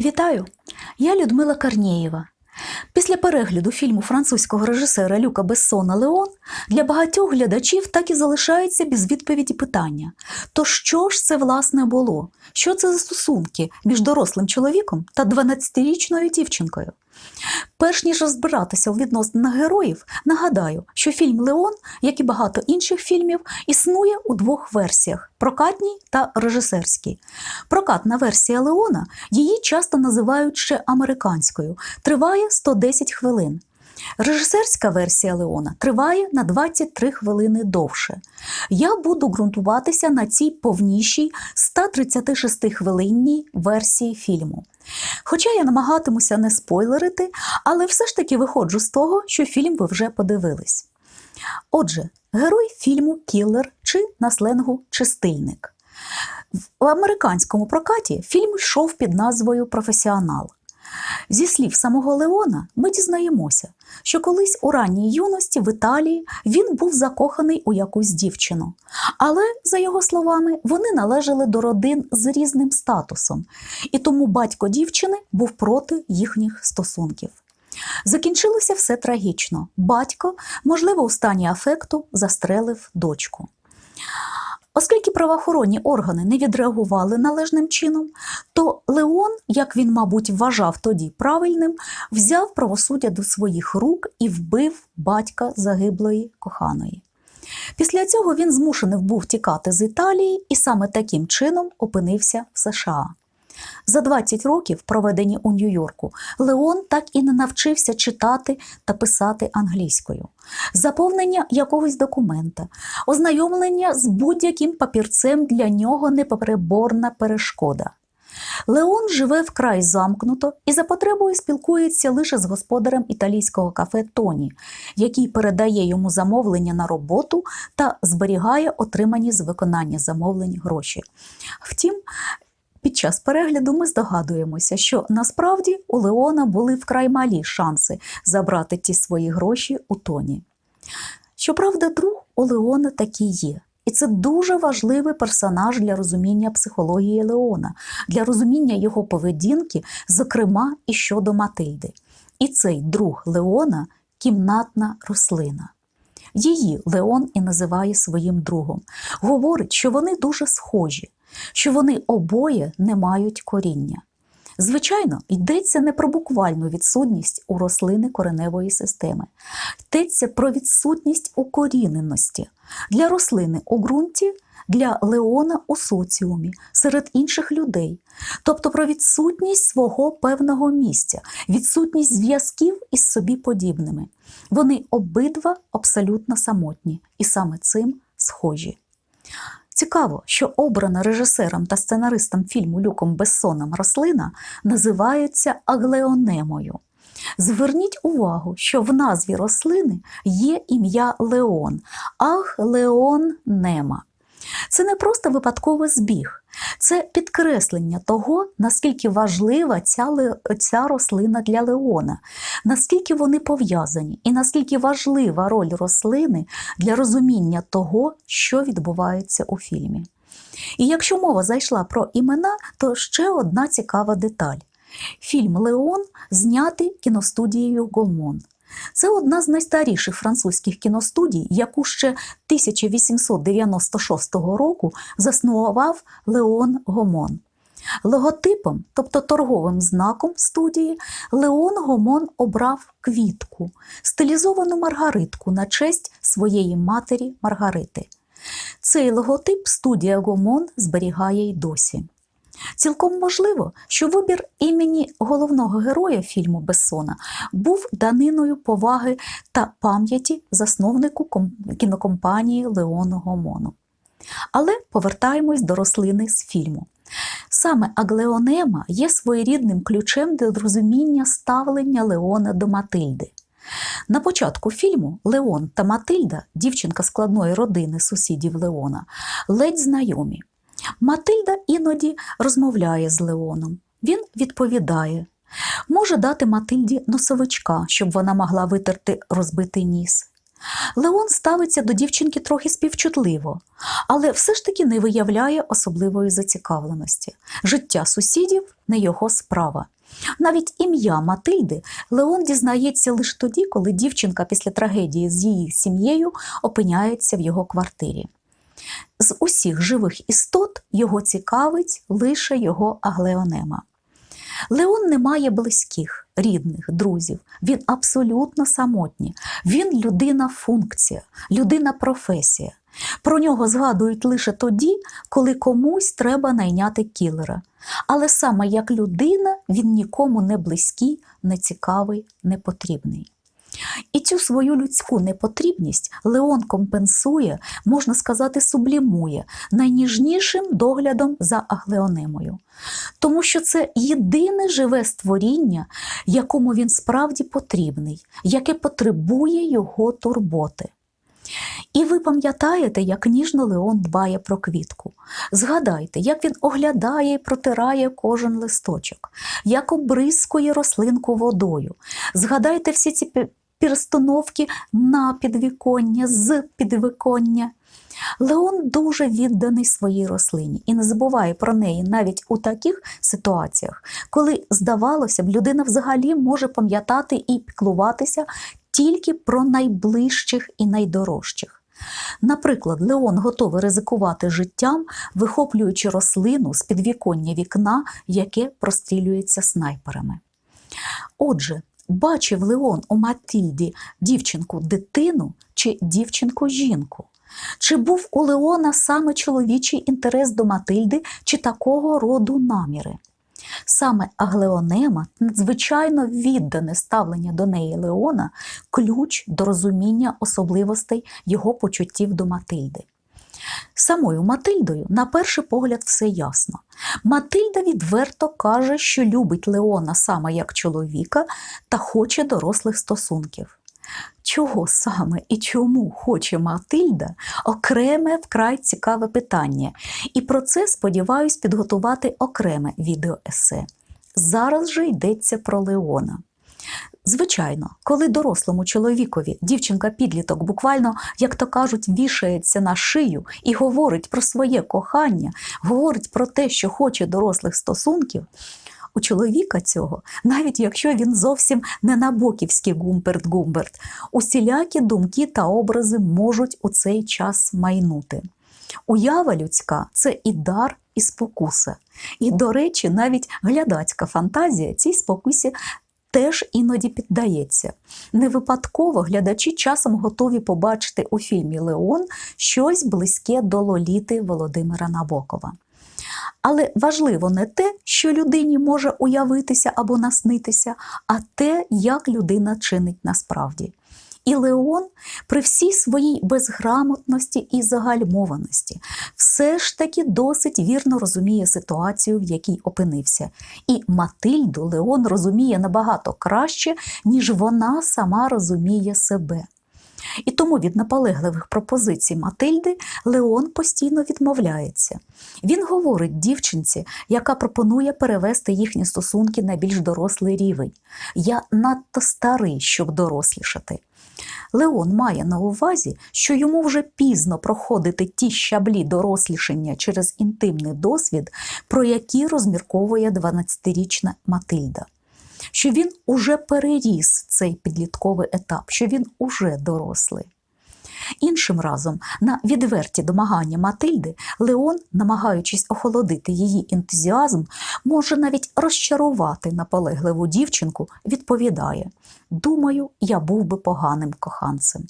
Вітаю! Я Людмила Карнієва. Після перегляду фільму французького режисера Люка Бессона Леон для багатьох глядачів так і залишається без відповіді питання: то що ж це власне було? Що це за стосунки між дорослим чоловіком та 12-річною дівчинкою? Перш ніж розбиратися у відносинах героїв, нагадаю, що фільм Леон, як і багато інших фільмів, існує у двох версіях прокатній та режисерській. Прокатна версія Леона її часто називають ще американською, триває 110 хвилин. Режисерська версія Леона триває на 23 хвилини довше. Я буду ґрунтуватися на цій повнішій 136-хвилинній версії фільму. Хоча я намагатимуся не спойлерити, але все ж таки виходжу з того, що фільм ви вже подивились. Отже, герой фільму Кілер чи на сленгу Чистильник. В американському прокаті фільм йшов під назвою Професіонал. Зі слів самого Леона, ми дізнаємося, що колись у ранній юності в Італії він був закоханий у якусь дівчину. Але, за його словами, вони належали до родин з різним статусом, і тому батько дівчини був проти їхніх стосунків. Закінчилося все трагічно. Батько, можливо, у стані афекту, застрелив дочку. Оскільки правоохоронні органи не відреагували належним чином, то Леон, як він, мабуть, вважав тоді правильним, взяв правосуддя до своїх рук і вбив батька загиблої коханої. Після цього він змушений був тікати з Італії і саме таким чином опинився в США. За 20 років, проведені у Нью-Йорку, Леон так і не навчився читати та писати англійською. Заповнення якогось документа, ознайомлення з будь-яким папірцем для нього непереборна перешкода. Леон живе вкрай замкнуто і за потребою спілкується лише з господарем італійського кафе Тоні, який передає йому замовлення на роботу та зберігає отримані з виконання замовлень гроші. Втім, під час перегляду ми здогадуємося, що насправді у Леона були вкрай малі шанси забрати ті свої гроші у Тоні. Щоправда, друг у Леона такий є. І це дуже важливий персонаж для розуміння психології Леона, для розуміння його поведінки, зокрема і щодо Матильди. І цей друг Леона кімнатна рослина. Її Леон і називає своїм другом. Говорить, що вони дуже схожі, що вони обоє не мають коріння. Звичайно, йдеться не про буквальну відсутність у рослини кореневої системи, йдеться про відсутність укоріненості для рослини у ґрунті, для леона у соціумі, серед інших людей, тобто про відсутність свого певного місця, відсутність зв'язків із собі подібними. Вони обидва абсолютно самотні і саме цим схожі. Цікаво, що обрана режисером та сценаристом фільму Люком Бессоном рослина називається аглеонемою. Зверніть увагу, що в назві рослини є ім'я Леон, Аглеон Нема. Це не просто випадковий збіг, це підкреслення того, наскільки важлива ця, ця рослина для Леона, наскільки вони пов'язані, і наскільки важлива роль рослини для розуміння того, що відбувається у фільмі. І якщо мова зайшла про імена, то ще одна цікава деталь. Фільм Леон знятий кіностудією Гомон. Це одна з найстаріших французьких кіностудій, яку ще 1896 року заснував Леон Гомон. Логотипом, тобто торговим знаком студії, Леон Гомон обрав квітку, стилізовану маргаритку на честь своєї матері Маргарити. Цей логотип студія Гомон зберігає й досі. Цілком можливо, що вибір імені головного героя фільму Бессона був даниною поваги та пам'яті засновнику кінокомпанії Леону Гомону. Але повертаємось до рослини з фільму. Саме аглеонема є своєрідним ключем до розуміння ставлення Леона до Матильди. На початку фільму Леон та Матильда, дівчинка складної родини сусідів Леона, ледь знайомі. Матильда іноді розмовляє з Леоном. Він відповідає. Може дати Матильді носовичка, щоб вона могла витерти розбитий ніс. Леон ставиться до дівчинки трохи співчутливо, але все ж таки не виявляє особливої зацікавленості. Життя сусідів не його справа. Навіть ім'я Матильди Леон дізнається лише тоді, коли дівчинка після трагедії з її сім'єю опиняється в його квартирі. З усіх живих істот його цікавить лише його аглеонема. Леон не має близьких, рідних, друзів. Він абсолютно самотній. Він людина функція, людина професія. Про нього згадують лише тоді, коли комусь треба найняти кілера. Але саме як людина він нікому не близький, не цікавий, не потрібний. І цю свою людську непотрібність Леон компенсує, можна сказати, сублімує найніжнішим доглядом за аглеонемою. Тому що це єдине живе створіння, якому він справді потрібний, яке потребує його турботи. І ви пам'ятаєте, як ніжно Леон дбає про квітку. Згадайте, як він оглядає і протирає кожен листочок, як обрискує рослинку водою. Згадайте всі ці перестановки на підвіконня, з підвіконня. Леон дуже відданий своїй рослині і не забуває про неї навіть у таких ситуаціях, коли, здавалося б, людина взагалі може пам'ятати і піклуватися тільки про найближчих і найдорожчих. Наприклад, Леон готовий ризикувати життям, вихоплюючи рослину з підвіконня вікна, яке прострілюється снайперами. Отже, бачив Леон у Матильді дівчинку-дитину чи дівчинку-жінку? Чи був у Леона саме чоловічий інтерес до Матильди чи такого роду наміри? Саме Аглеонема, надзвичайно віддане ставлення до неї Леона, ключ до розуміння особливостей його почуттів до Матильди. Самою Матильдою, на перший погляд, все ясно. Матильда відверто каже, що любить Леона саме як чоловіка та хоче дорослих стосунків. Чого саме і чому хоче Матильда окреме вкрай цікаве питання, і про це сподіваюсь підготувати окреме відеоесе. Зараз же йдеться про Леона. Звичайно, коли дорослому чоловікові дівчинка-підліток буквально, як то кажуть, вішається на шию і говорить про своє кохання, говорить про те, що хоче дорослих стосунків. У чоловіка цього, навіть якщо він зовсім не набоківський гумперт-гумберт, усілякі думки та образи можуть у цей час майнути. Уява людська це і дар, і спокуса. І, до речі, навіть глядацька фантазія цій спокусі теж іноді піддається. Не випадково глядачі часом готові побачити у фільмі Леон щось близьке до Лоліти Володимира Набокова. Але важливо не те, що людині може уявитися або наснитися, а те, як людина чинить насправді. І Леон при всій своїй безграмотності і загальмованості все ж таки досить вірно розуміє ситуацію, в якій опинився. І Матильду Леон розуміє набагато краще, ніж вона сама розуміє себе. І тому від наполегливих пропозицій Матильди Леон постійно відмовляється. Він говорить дівчинці, яка пропонує перевести їхні стосунки на більш дорослий рівень. Я надто старий, щоб дорослішати. Леон має на увазі, що йому вже пізно проходити ті щаблі дорослішення через інтимний досвід, про які розмірковує 12-річна Матильда. Що він уже переріс цей підлітковий етап, що він уже дорослий. Іншим разом, на відверті домагання Матильди, Леон, намагаючись охолодити її ентузіазм, може навіть розчарувати наполегливу дівчинку, відповідає: Думаю, я був би поганим коханцем.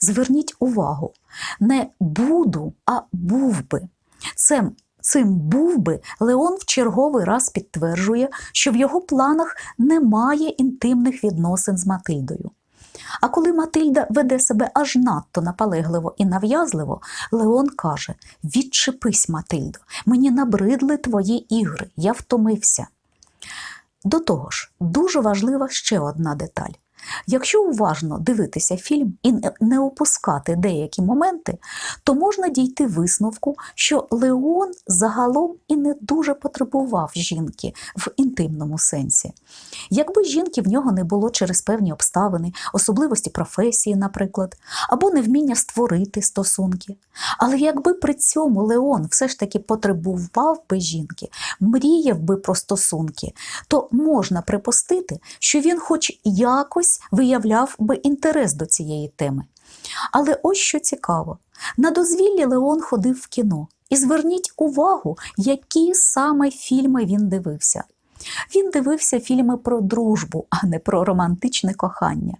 Зверніть увагу, не буду, а був би. Це Цим був би Леон в черговий раз підтверджує, що в його планах немає інтимних відносин з Матильдою. А коли Матильда веде себе аж надто наполегливо і нав'язливо, Леон каже: Відчепись, Матильдо, мені набридли твої ігри, я втомився. До того ж, дуже важлива ще одна деталь. Якщо уважно дивитися фільм і не- опускати деякі моменти, то можна дійти висновку, що Леон загалом і не дуже потребував жінки в інтимному сенсі. Якби жінки в нього не було через певні обставини, особливості професії, наприклад, або невміння створити стосунки. Але якби при цьому Леон все ж таки потребував би жінки, мріяв би про стосунки, то можна припустити, що він хоч якось виявляв би інтерес до цієї теми. Але ось що цікаво: на дозвіллі Леон ходив в кіно. І зверніть увагу, які саме фільми він дивився. Він дивився фільми про дружбу, а не про романтичне кохання.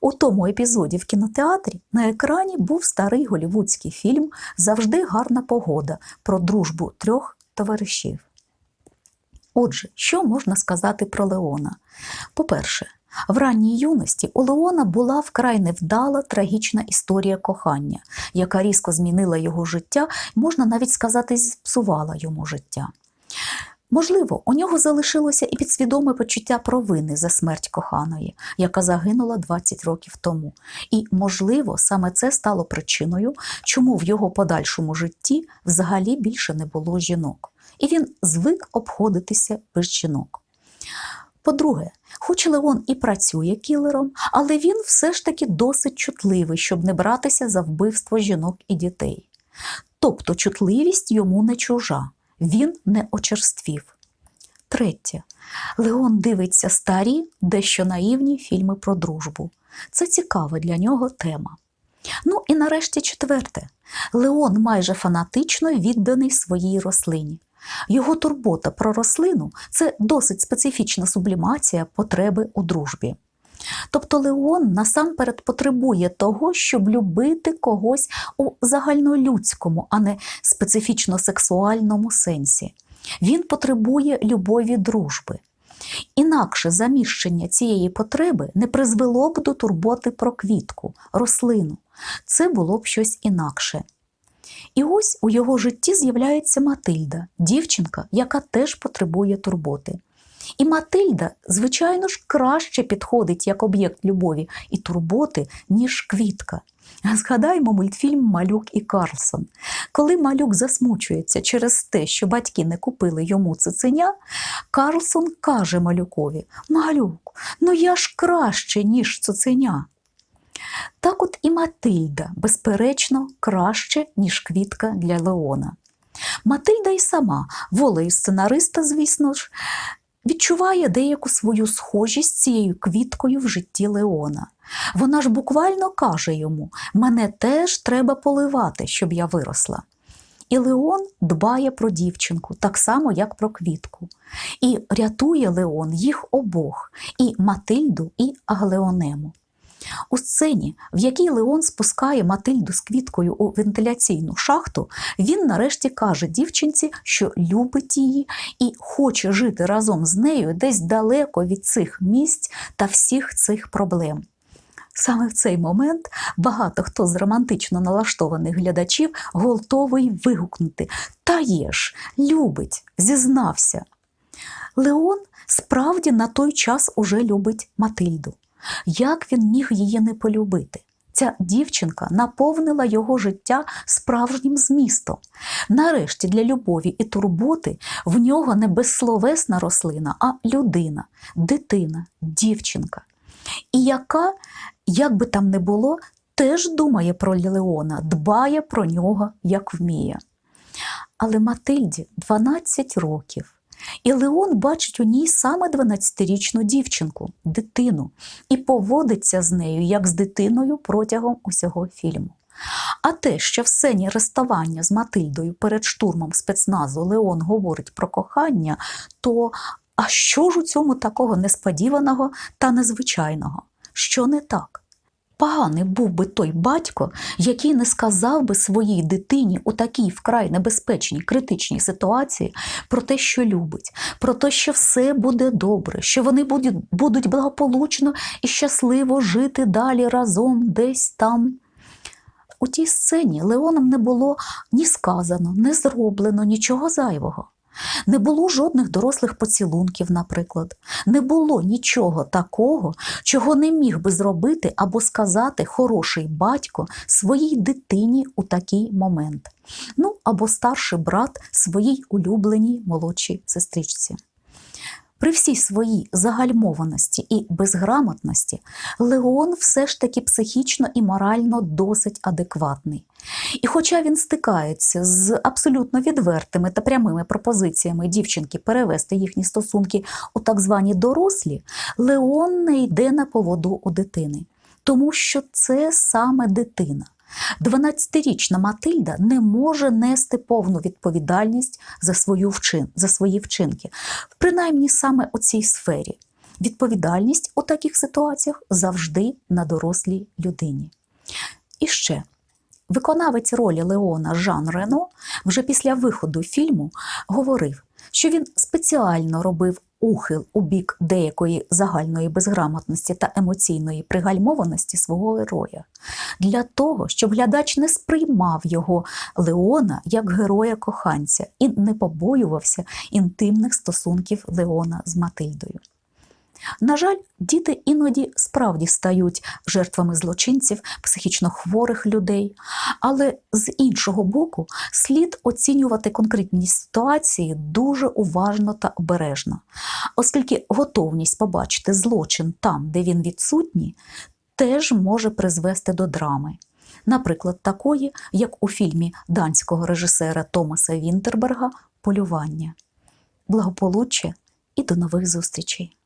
У тому епізоді в кінотеатрі на екрані був старий голівудський фільм Завжди гарна погода про дружбу трьох товаришів. Отже, що можна сказати про Леона? По-перше, в ранній юності у Леона була вкрай невдала трагічна історія кохання, яка різко змінила його життя, можна навіть сказати, зіпсувала йому життя. Можливо, у нього залишилося і підсвідоме почуття провини за смерть коханої, яка загинула 20 років тому. І, можливо, саме це стало причиною, чому в його подальшому житті взагалі більше не було жінок. І він звик обходитися без жінок. По-друге, хоч Леон і працює кілером, але він все ж таки досить чутливий, щоб не братися за вбивство жінок і дітей. Тобто чутливість йому не чужа, він не очерствів. Третє. Леон дивиться старі, дещо наївні фільми про дружбу. Це цікава для нього тема. Ну і нарешті четверте. Леон майже фанатично відданий своїй рослині. Його турбота про рослину це досить специфічна сублімація потреби у дружбі. Тобто Леон насамперед потребує того, щоб любити когось у загальнолюдському, а не специфічно сексуальному сенсі. Він потребує любові дружби. Інакше заміщення цієї потреби не призвело б до турботи про квітку, рослину. Це було б щось інакше. І ось у його житті з'являється Матильда, дівчинка, яка теж потребує турботи. І Матильда, звичайно ж, краще підходить як об'єкт любові і турботи, ніж квітка. Згадаймо мультфільм Малюк і Карлсон. Коли малюк засмучується через те, що батьки не купили йому цуценя, Карлсон каже малюкові: Малюк, ну я ж краще, ніж цуценя. Так от і Матильда, безперечно, краще, ніж квітка для Леона. Матильда й сама, волею сценариста, звісно ж, відчуває деяку свою схожість з цією квіткою в житті Леона. Вона ж буквально каже йому: мене теж треба поливати, щоб я виросла. І Леон дбає про дівчинку, так само, як про квітку. І рятує Леон їх обох, і Матильду, і Аглеонему. У сцені, в якій Леон спускає Матильду з квіткою у вентиляційну шахту, він нарешті каже дівчинці, що любить її і хоче жити разом з нею десь далеко від цих місць та всіх цих проблем. Саме в цей момент багато хто з романтично налаштованих глядачів готовий вигукнути Та є ж, любить, зізнався. Леон справді на той час уже любить Матильду. Як він міг її не полюбити? Ця дівчинка наповнила його життя справжнім змістом. Нарешті для любові і турботи в нього не безсловесна рослина, а людина, дитина, дівчинка. І яка, як би там не було, теж думає про Леона, дбає про нього, як вміє. Але Матильді 12 років. І Леон бачить у ній саме 12-річну дівчинку, дитину, і поводиться з нею як з дитиною протягом усього фільму. А те, що в сцені розставання з Матильдою перед штурмом спецназу Леон говорить про кохання, то а що ж у цьому такого несподіваного та незвичайного? Що не так? Поганий був би той батько, який не сказав би своїй дитині у такій вкрай небезпечній критичній ситуації про те, що любить, про те, що все буде добре, що вони будуть, будуть благополучно і щасливо жити далі разом десь там. У тій сцені Леоном не було ні сказано, ні зроблено нічого зайвого. Не було жодних дорослих поцілунків, наприклад. Не було нічого такого, чого не міг би зробити або сказати хороший батько своїй дитині у такий момент. Ну або старший брат своїй улюбленій молодшій сестричці. При всій своїй загальмованості і безграмотності Леон все ж таки психічно і морально досить адекватний. І хоча він стикається з абсолютно відвертими та прямими пропозиціями дівчинки перевести їхні стосунки у так звані дорослі, Леон не йде на поводу у дитини, тому що це саме дитина. 12-річна Матильда не може нести повну відповідальність за, свою вчин, за свої вчинки, принаймні саме у цій сфері. Відповідальність у таких ситуаціях завжди на дорослій людині. І ще виконавець ролі Леона Жан Рено вже після виходу фільму говорив, що він спеціально робив ухил у бік деякої загальної безграмотності та емоційної пригальмованості свого героя для того, щоб глядач не сприймав його Леона як героя коханця і не побоювався інтимних стосунків Леона з Матильдою. На жаль, діти іноді справді стають жертвами злочинців, психічно хворих людей, але з іншого боку, слід оцінювати конкретні ситуації дуже уважно та обережно, оскільки готовність побачити злочин там, де він відсутній, теж може призвести до драми. Наприклад, такої, як у фільмі данського режисера Томаса Вінтерберга Полювання. Благополуччя і до нових зустрічей!